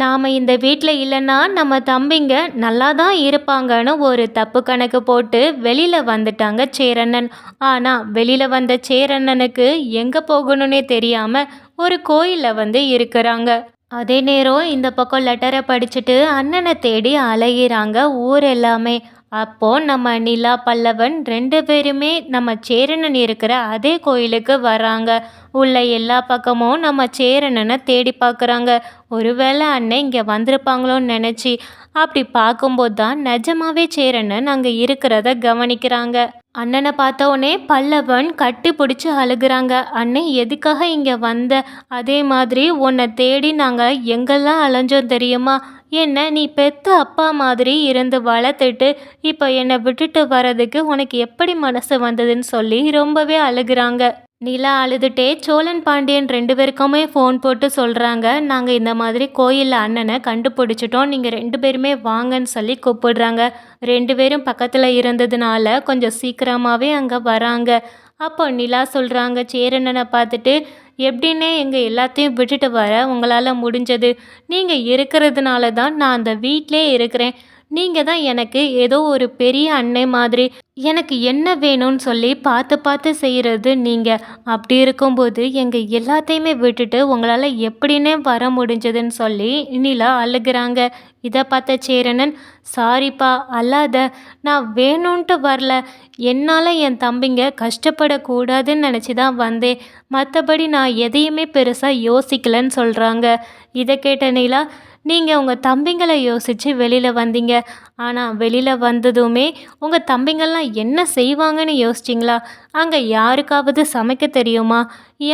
நாம் இந்த வீட்டில் இல்லைன்னா நம்ம தம்பிங்க நல்லா தான் இருப்பாங்கன்னு ஒரு தப்பு கணக்கு போட்டு வெளியில் வந்துட்டாங்க சேரண்ணன். ஆனால் வெளியில் வந்த சேரண்ணனுக்கு எங்கே போகணும்னே தெரியாமல் ஒரு கோயிலில் வந்து இருக்கிறாங்க. அதே நேரம் இந்த பக்கம் லெட்டரை படிச்சுட்டு அண்ணனை தேடி அலையிறாங்க ஊர் எல்லாமே. அப்போ நம்ம நிலா பல்லவன் ரெண்டு பேருமே நம்ம சேரனன் இருக்கிற அதே கோயிலுக்கு வராங்க. உள்ள எல்லா பக்கமும் நம்ம சேரனனை தேடி பார்க்குறாங்க. ஒருவேளை அண்ணன் இங்கே வந்திருப்பாங்களோன்னு நினச்சி அப்படி பார்க்கும்போது தான் நிஜமாவே சேரணன் அங்கே இருக்கிறத கவனிக்கிறாங்க. அண்ணனை பார்த்தோன்னே பல்லவன் கட்டி பிடிச்சி அழுகுறாங்க. அண்ணன் எதுக்காக இங்கே வந்த? அதே மாதிரி உன்னை தேடி நாங்கள் எங்கெல்லாம் அலைஞ்சோம் தெரியுமா? என்ன நீ பெத்த அப்பா மாதிரி இருந்து வளர்த்துட்டு இப்போ என்னை விட்டுட்டு வர்றதுக்கு உனக்கு எப்படி மனசு வந்ததுன்னு சொல்லி ரொம்பவே அழுகுறாங்க. நிலா அழுதுட்டே சோழன் பாண்டியன் ரெண்டு பேருக்குமே ஃபோன் போட்டு சொல்கிறாங்க நாங்கள் இந்த மாதிரி கோயிலில் அண்ணனை கண்டுபிடிச்சிட்டோம். நீங்கள் ரெண்டு பேருமே வாங்கன்னு சொல்லி கூப்பிடுறாங்க. ரெண்டு பேரும் பக்கத்தில் இருந்ததுனால கொஞ்சம் சீக்கிரமாகவே அங்கே வராங்க. அப்போ நிலா சொல்கிறாங்க சேரண்ணனை பார்த்துட்டு எப்படின்னே எங்கள் எல்லாத்தையும் விட்டுட்டு வர உங்களால் முடிஞ்சது. நீங்கள் இருக்கிறதுனால தான் நான் அந்த வீட்டிலே இருக்கிறேன். நீங்கள் தான் எனக்கு ஏதோ ஒரு பெரிய அன்னை மாதிரி எனக்கு என்ன வேணும்னு சொல்லி பார்த்து பார்த்து செய்கிறது நீங்கள் அப்படி இருக்கும்போது எங்கள் எல்லாத்தையுமே விட்டுட்டு உங்களால் எப்படின்னே வர முடிஞ்சதுன்னு சொல்லி நிலா அழுகிறாங்க. இதை பார்த்த சேரனன் சாரிப்பா அல்லாத நான் வேணும்ன்ட்டு வரல. என்னால் என் தம்பிங்க கஷ்டப்படக்கூடாதுன்னு நினச்சி தான் வந்தேன். மற்றபடி நான் எதையுமே பெருசாக யோசிக்கலன்னு சொல்கிறாங்க இதை கேட்ட நிலா நீங்கள் உங்கள் தம்பிங்களை யோசித்து வெளியில் வந்தீங்க. ஆனால் வெளியில் வந்ததுமே உங்கள் தம்பிங்கள்லாம் என்ன செய்வாங்கன்னு யோசிச்சிங்களா? அங்கே யாருக்காவது சமைக்க தெரியுமா?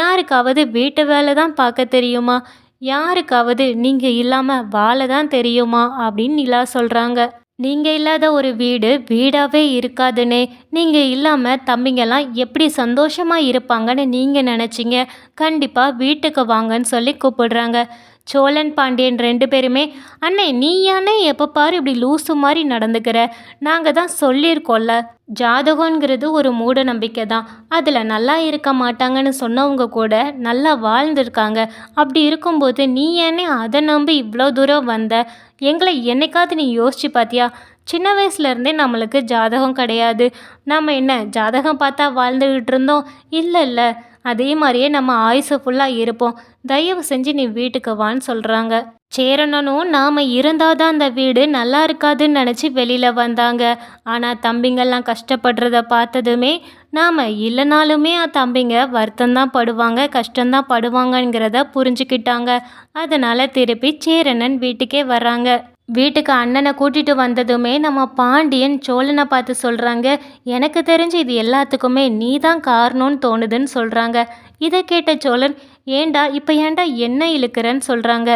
யாருக்காவது வீட்டு வேலை தான் பார்க்க தெரியுமா? யாருக்காவது நீங்கள் இல்லாமல் வாழ தான் தெரியுமா? அப்படின்னு நிலா சொல்கிறாங்க நீங்கள் இல்லாத ஒரு வீடு வீடாகவே இருக்காதுன்னு நீங்கள் இல்லாமல் தம்பிங்கெல்லாம் எப்படி சந்தோஷமாக இருப்பாங்கன்னு நீங்கள் நினச்சிங்க? கண்டிப்பாக வீட்டுக்கு வாங்கன்னு சொல்லி கூப்பிடுறாங்க. சோழன் பாண்டியன் ரெண்டு பேருமே அண்ணே நீ யானே எப்போ பாரு இப்படி லூசு மாதிரி நடந்துக்கிற? நாங்கள் தான் சொல்லியிருக்கோம்ல. ஜாதகங்கிறது ஒரு மூட நம்பிக்கை தான். அதில் நல்லா இருக்க மாட்டாங்கன்னு சொன்னவங்க கூட நல்லா வாழ்ந்துருக்காங்க. அப்படி இருக்கும்போது நீ ஏனே அதை நம்பி இவ்வளோ தூரம் வந்த? எங்களை என்னைக்காவது நீ யோசிச்சு பார்த்தியா சின்ன வயசுலேருந்தே நம்மளுக்கு ஜாதகம் கிடையாது. நம்ம என்ன ஜாதகம் பார்த்தா வாழ்ந்துக்கிட்டு இருந்தோம்? இல்லை இல்லை. அதே மாதிரியே நம்ம ஆயுசு ஃபுல்லாக இருப்போம். தயவு செஞ்சு நீ வீட்டுக்கு வான்னு சொல்கிறாங்க சேரணனும் நாம் இருந்தால் தான் அந்த வீடு நல்லா இருக்காதுன்னு நினச்சி வெளியில் வந்தாங்க. ஆனால் தம்பிங்கள்லாம் கஷ்டப்படுறத பார்த்ததுமே நாம் இல்லைனாலுமே தம்பிங்க வருத்தம் தான் படுவாங்க கஷ்டம்தான் படுவாங்கங்கிறத புரிஞ்சுக்கிட்டாங்க. அதனால் திருப்பி சேரணன் வீட்டுக்கே வர்றாங்க. வீட்டுக்கு அண்ணனை கூட்டிட்டு வந்ததுமே நம்ம பாண்டியன் சோழனை பார்த்து சொல்கிறாங்க எனக்கு தெரிஞ்சு இது எல்லாத்துக்குமே நீ தான் காரணம்னு தோணுதுன்னு சொல்கிறாங்க இதை கேட்ட சோழன் ஏண்டா இப்போ ஏண்டா என்ன இழுக்கிறன்னு சொல்கிறாங்க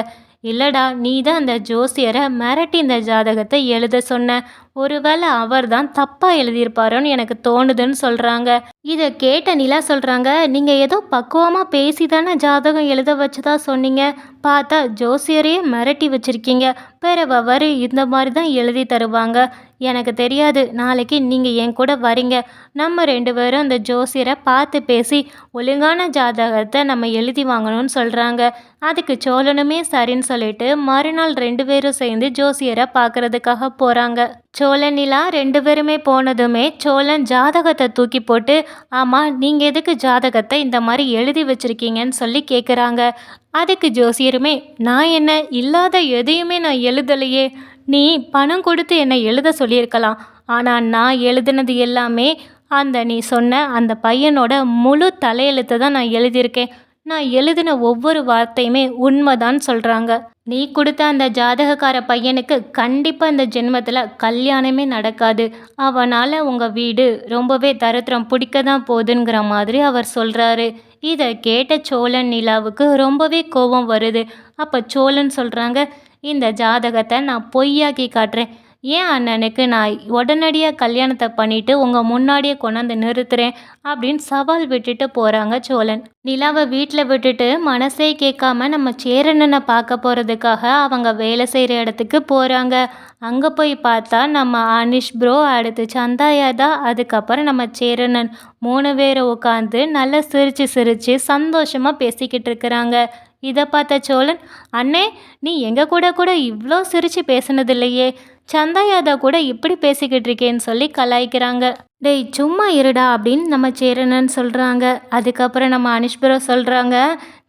இல்லடா நீ தான் அந்த ஜோசியரை மிரட்டி இந்த ஜாதகத்தை எழுத சொன்ன. ஒருவேளை அவர் தான் தப்பாக எழுதியிருப்பாரோன்னு எனக்கு தோணுதுன்னு சொல்கிறாங்க இதை கேட்ட நிலா சொல்கிறாங்க நீங்கள் ஏதோ பக்குவமாக பேசி தானே ஜாதகம் எழுத வச்சதா சொன்னீங்க. பார்த்தா ஜோசியரையே மிரட்டி வச்சுருக்கீங்க. பிறவவர் இந்த மாதிரி தான் எழுதி தருவாங்க. எனக்கு தெரியாது நாளைக்கு நீங்கள் என் கூட வரீங்க. நம்ம ரெண்டு பேரும் அந்த ஜோசியரை பார்த்து பேசி ஒழுங்கான ஜாதகத்தை நம்ம எழுதி வாங்கணும்னு சொல்கிறாங்க அதுக்கு சோழனுமே சரின்னு சொல்லிட்டு மறுநாள் ரெண்டு பேரும் சேர்ந்து ஜோசியரை பார்க்குறதுக்காக போகிறாங்க சோழன் நிலா ரெண்டு பேருமே போனதுமே சோழன் ஜாதகத்தை தூக்கி போட்டு ஆமாம் நீங்கள் எதுக்கு ஜாதகத்தை இந்த மாதிரி எழுதி வச்சுருக்கீங்கன்னு சொல்லி கேட்குறாங்க அதுக்கு ஜோசியருமே நான் என்ன இல்லாத எதையுமே நான் எழுதலையே. நீ பணம் கொடுத்து என்னை எழுத சொல்லியிருக்கலாம். ஆனால் நான் எழுதுனது எல்லாமே அந்த நீ சொன்ன அந்த பையனோட முழு தலையெழுத்தை தான் நான் எழுதியிருக்கேன். நான் எழுதின ஒவ்வொரு வார்த்தையுமே உண்மைதான் சொல்கிறாங்க நீ கொடுத்த அந்த ஜாதகக்கார பையனுக்கு கண்டிப்பாக இந்த ஜென்மத்தில் கல்யாணமே நடக்காது. அவனால் உங்கள் வீடு ரொம்பவே தரித்திரம் பிடிக்க தான் போகுதுங்கிற மாதிரி அவர் சொல்கிறாரு இதை கேட்ட சோழன் நிலாவுக்கு ரொம்பவே கோபம் வருது. அப்போ சோழன் சொல்கிறாங்க இந்த ஜாதகத்தை நான் பொய்யாக்கி காட்டுறேன். ஏன் அண்ணனுக்கு நான் உடனடியாக கல்யாணத்தை பண்ணிட்டு உங்கள் முன்னாடியே கொண்டாந்து நிறுத்துறேன் அப்படின்னு சவால் விட்டுட்டு போகிறாங்க சோழன். நிலாவை வீட்டில் விட்டுட்டு மனசே கேட்காம நம்ம சேரனனை பார்க்க போகிறதுக்காக அவங்க வேலை செய்கிற இடத்துக்கு போகிறாங்க அங்கே போய் பார்த்தா நம்ம அனிஷ் ப்ரோ அடுத்து சந்தாயாதா அதுக்கப்புறம் நம்ம சேரனன் மூணு பேரை உட்காந்து நல்லா சிரித்து சிரித்து சந்தோஷமாக பேசிக்கிட்டு இருக்கிறாங்க. இதை பார்த்த சோழன் அண்ணே நீ எங்கள் கூட கூட இவ்வளோ சிரித்து பேசுனது இல்லையே சந்தா யாதவ் கூட இப்படி பேசிக்கிட்டு இருக்கேன்னு சொல்லி கலாய்க்கிறாங்க. டேய் சும்மா இருடா அப்படின்னு நம்ம சேரனன்னு சொல்கிறாங்க அதுக்கப்புறம் நம்ம அனுஷ்புரம் சொல்கிறாங்க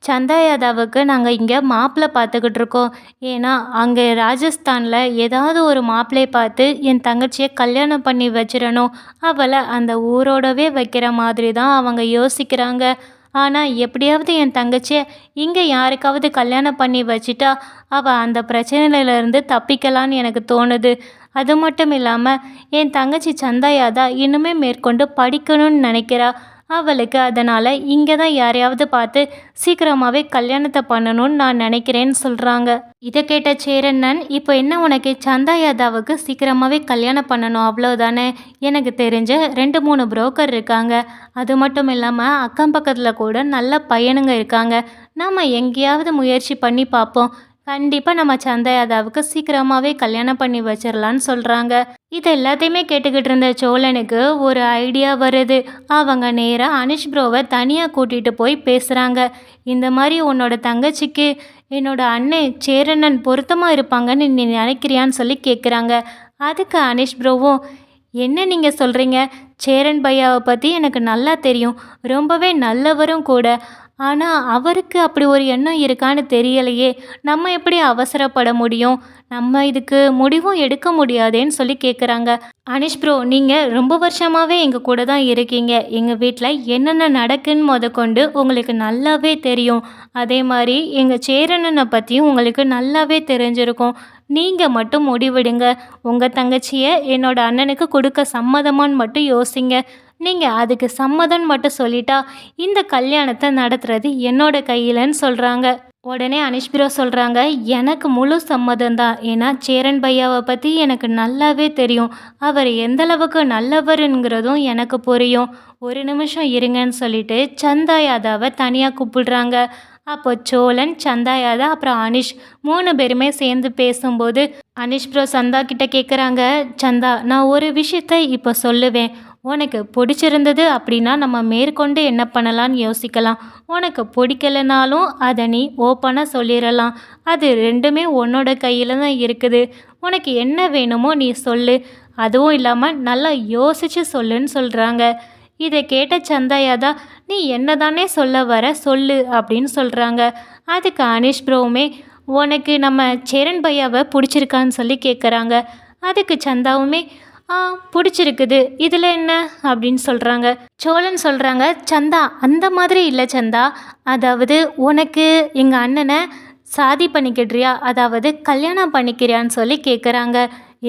சந்தா யாதவுக்கு நாங்கள் இங்கே மாப்பிள்ளை பார்த்துக்கிட்டு இருக்கோம். ஏன்னா அங்கே ராஜஸ்தானில் ஏதாவது ஒரு மாப்பிள்ளையை பார்த்து என் தங்கச்சியை கல்யாணம் பண்ணி வச்சிடணும். அவளை அந்த ஊரோடவே வைக்கிற மாதிரி தான் அவங்க யோசிக்கிறாங்க. ஆனால் எப்படியாவது என் தங்கச்சியை இங்கே யாருக்காவது கல்யாணம் பண்ணி வச்சிட்டா அவள் அந்த பிரச்சனையிலேருந்து தப்பிக்கலான்னு எனக்கு தோணுது. அது மட்டும் இல்லாமல் என் தங்கச்சி சந்தாயாதா இன்னுமே மேற்கொண்டு படிக்கணும்னு நினைக்கிறா. அவளுக்கு அதனால் இங்கே தான் யாரையாவது பார்த்து சீக்கிரமாகவே கல்யாணத்தை பண்ணணும்னு நான் நினைக்கிறேன்னு சொல்கிறாங்க இதை கேட்ட சேரண்ணன் இப்போ என்ன உனக்கு சந்தா யாதாவுக்கு சீக்கிரமாகவே கல்யாணம் பண்ணணும் அவ்வளோதானே எனக்கு தெரிஞ்ச ரெண்டு மூணு புரோக்கர் இருக்காங்க. அது மட்டும் இல்லாமல் அக்கம் பக்கத்தில் கூட நல்ல பையனுங்க இருக்காங்க. நம்ம எங்கேயாவது முயற்சி பண்ணி பார்ப்போம். கண்டிப்பாக நம்ம சந்தயாதாவுக்கு சீக்கிரமாகவே கல்யாணம் பண்ணி வச்சிடலான்னு சொல்கிறாங்க இது எல்லாத்தையுமே கேட்டுக்கிட்டு இருந்த சோழனுக்கு ஒரு ஐடியா வருது. அவங்க நேராக அனிஷ் ப்ரோவை தனியாக கூட்டிகிட்டு போய் பேசுகிறாங்க இந்த மாதிரி உன்னோட தங்கச்சிக்கு என்னோட அண்ணன் சேரண்ணன் பொருத்தமாக இருப்பாங்கன்னு நீ நினைக்கிறியான்னு சொல்லி கேட்குறாங்க அதுக்கு அனிஷ் ப்ரோவும் என்ன நீங்கள் சொல்கிறீங்க சேரன் பையாவை பற்றி எனக்கு நல்லா தெரியும். ரொம்பவே நல்லவரும் கூட. ஆனால் அவருக்கு அப்படி ஒரு எண்ணம் இருக்கான்னு தெரியலையே. நம்ம எப்படி அவசரப்பட முடியும்? நம்ம இதுக்கு முடிவும் எடுக்க முடியாதேன்னு சொல்லி கேட்குறாங்க அனிஷ் ப்ரோ நீங்கள் ரொம்ப வருஷமாகவே எங்கள் கூட தான் இருக்கீங்க. எங்கள் வீட்டில் என்னென்ன நடக்குன்னு முத கொண்டு உங்களுக்கு நல்லாவே தெரியும். அதே மாதிரி எங்கள் சேரனனை பற்றியும் உங்களுக்கு நல்லாவே தெரிஞ்சிருக்கும். நீங்கள் மட்டும் முடிவிடுங்க. உங்கள் தங்கச்சியை என்னோடய அண்ணனுக்கு கொடுக்க சம்மதமான்னு மட்டும் யோசிங்க. நீங்கள் அதுக்கு சம்மதம் மட்டும் சொல்லிட்டா இந்த கல்யாணத்தை நடத்துறது என்னோட கையிலன்னு சொல்கிறாங்க உடனே அனிஷ்பிரோ சொல்கிறாங்க எனக்கு முழு சம்மதம் தான். ஏன்னா சேரன் பையாவை பற்றி எனக்கு நல்லாவே தெரியும். அவர் எந்தளவுக்கு நல்லவருங்கிறதும் எனக்கு புரியும். ஒரு நிமிஷம் இருங்கன்னு சொல்லிட்டு சந்தா யாதாவை தனியாக கூப்பிடுறாங்க. அப்போ சோழன் சந்தா யாதா அப்புறம் அனிஷ் மூணு பேருமே சேர்ந்து பேசும்போது அனிஷ் ப்ரோ சந்தா கிட்ட கேட்குறாங்க சந்தா நான் ஒரு விஷயத்த இப்போ சொல்லுவேன். உனக்கு பிடிச்சிருந்தது அப்படின்னா நம்ம மேற்கொண்டு என்ன பண்ணலான்னு யோசிக்கலாம். உனக்கு பிடிக்கலனாலும் அதை நீ ஓப்பனாக சொல்லிடலாம். அது ரெண்டுமே உன்னோட கையில் தான் இருக்குது. உனக்கு என்ன வேணுமோ நீ சொல்லு. அதுவும் இல்லாமல் நல்லா யோசித்து சொல்லுன்னு சொல்கிறாங்க இதை கேட்ட சந்தாயாதா நீ என்ன தானே சொல்ல வர சொல்லு அப்படின்னு சொல்கிறாங்க அதுக்கு அனிஷ் ப்ரோவுமே உனக்கு நம்ம சேரன் பையாவை பிடிச்சிருக்கான்னு சொல்லி கேட்குறாங்க அதுக்கு சந்தாவுமே ஆ பிடிச்சிருக்குது. இதில் என்ன? அப்படின்னு சொல்கிறாங்க சோழன் சொல்கிறாங்க சந்தா அந்த மாதிரி இல்லை சந்தா. அதாவது உனக்கு எங்கள் அண்ணனை சாதி பண்ணிக்கிட்றியா அதாவது கல்யாணம் பண்ணிக்கிறியான்னு சொல்லி கேட்குறாங்க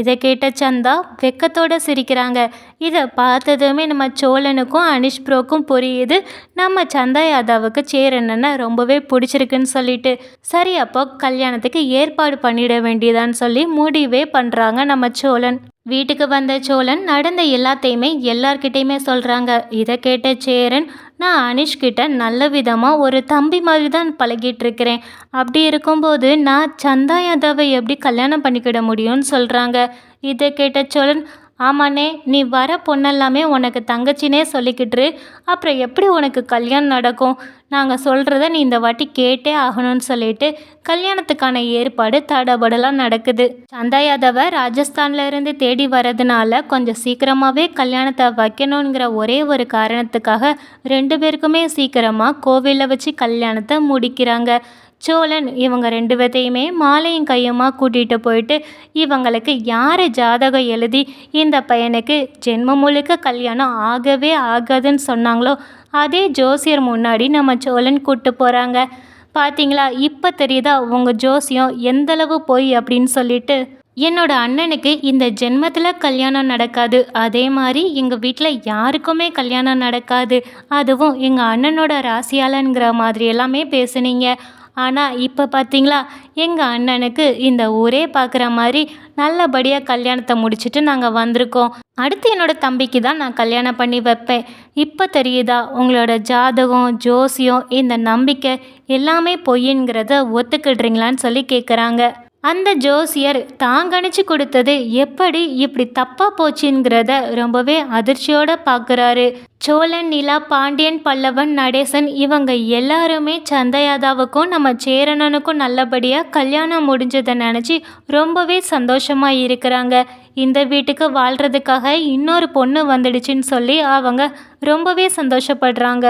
இதை கேட்ட சந்தா வெக்கத்தோடு சிரிக்கிறாங்க. இதை பார்த்ததுமே நம்ம சோழனுக்கும் அனிஷ் ப்ரோக்கும் புரியுது. நம்ம சந்தா யாதவுக்கு சேரணுன்னு ரொம்பவே பிடிச்சிருக்குன்னு சொல்லிட்டு சரி அப்போ கல்யாணத்துக்கு ஏற்பாடு பண்ணிட வேண்டியதான்னு சொல்லி முடிவே பண்ணுறாங்க நம்ம சோழன். வீட்டுக்கு வந்த சோழன் நடந்த எல்லாத்தையுமே எல்லார்கிட்டையுமே சொல்கிறாங்க இதை கேட்ட சேரன் நான் அனிஷ்கிட்ட நல்ல விதமாக ஒரு தம்பி மாதிரி தான் பழகிட்டு இருக்கிறேன் அப்படி இருக்கும்போது நான் சந்தா யாதவை எப்படி கல்யாணம் பண்ணிக்கிட முடியும்னு சொல்கிறாங்க இதை கேட்ட சோழன் ஆமாண்ணே நீ வர பொண்ணெல்லாமே உனக்கு தங்கச்சினே சொல்லிக்கிட்டுரு. அப்புறம் எப்படி உனக்கு கல்யாணம் நடக்கும்? நாங்கள் சொல்கிறத நீ இந்த வாட்டி கேட்டே ஆகணும்னு சொல்லிட்டு கல்யாணத்துக்கான ஏற்பாடு தடபடலாம் நடக்குது. சந்தா யாதவை ராஜஸ்தான்ல இருந்து தேடி வரதுனால கொஞ்சம் சீக்கிரமாகவே கல்யாணத்தை வைக்கணுங்கிற ஒரே ஒரு காரணத்துக்காக ரெண்டு பேருக்குமே சீக்கிரமாக கோவிலில் வச்சு கல்யாணத்தை முடிக்கிறாங்க. சோழன் இவங்க ரெண்டு பேர்த்தையுமே மாலையும் கையுமாக கூட்டிகிட்டு போயிட்டு இவங்களுக்கு யார் ஜாதகம் எழுதி இந்த பையனுக்கு ஜென்மம் முழுக்க கல்யாணம் ஆகவே ஆகாதுன்னு சொன்னாங்களோ அதே ஜோசியர் முன்னாடி நம்ம சோழன் கூப்பிட்டு போகிறாங்க பார்த்தீங்களா இப்போ தெரியுதா உங்கள் ஜோசியம் எந்தளவு போய் அப்படின்னு சொல்லிட்டு? என்னோட அண்ணனுக்கு இந்த ஜென்மத்தில் கல்யாணம் நடக்காது. அதே மாதிரி எங்கள் வீட்டில் யாருக்குமே கல்யாணம் நடக்காது. அதுவும் எங்கள் அண்ணனோட ராசியாலங்கிற மாதிரி எல்லாமே பேசுனீங்க. ஆனால் இப்போ பார்த்தீங்களா எங்கள் அண்ணனுக்கு இந்த ஊரே பார்க்குற மாதிரி நல்லபடியாக கல்யாணத்தை முடிச்சுட்டு நாங்கள் வந்திருக்கோம். அடுத்து என்னோட தம்பிக்கு தான் நான் கல்யாணம் பண்ணி வைப்பேன். இப்போ தெரியுதா? உங்களோட ஜாதகம் ஜோசியம் இந்த நம்பிக்கை எல்லாமே பொய்யுங்கிறத ஒத்துக்கிடுறீங்களான்னு சொல்லி கேட்குறாங்க அந்த ஜோசியர் தான் கணிச்சு கொடுத்தது எப்படி இப்படி தப்பா போச்சுங்கிறத ரொம்பவே அதிர்ச்சியோட பார்க்குறாரு சோழன் நிலா பாண்டியன் பல்லவன் நடேசன் இவங்க எல்லாருமே சந்தையாதாவுக்கும் நம்ம சேரணனுக்கும் நல்லபடியாக கல்யாணம் முடிஞ்சதை நினச்சி ரொம்பவே சந்தோஷமாக இருக்கிறாங்க. இந்த வீட்டுக்கு வாழ்கிறதுக்காக இன்னொரு பொண்ணு வந்துடுச்சுன்னு சொல்லி அவங்க ரொம்பவே சந்தோஷப்படுறாங்க.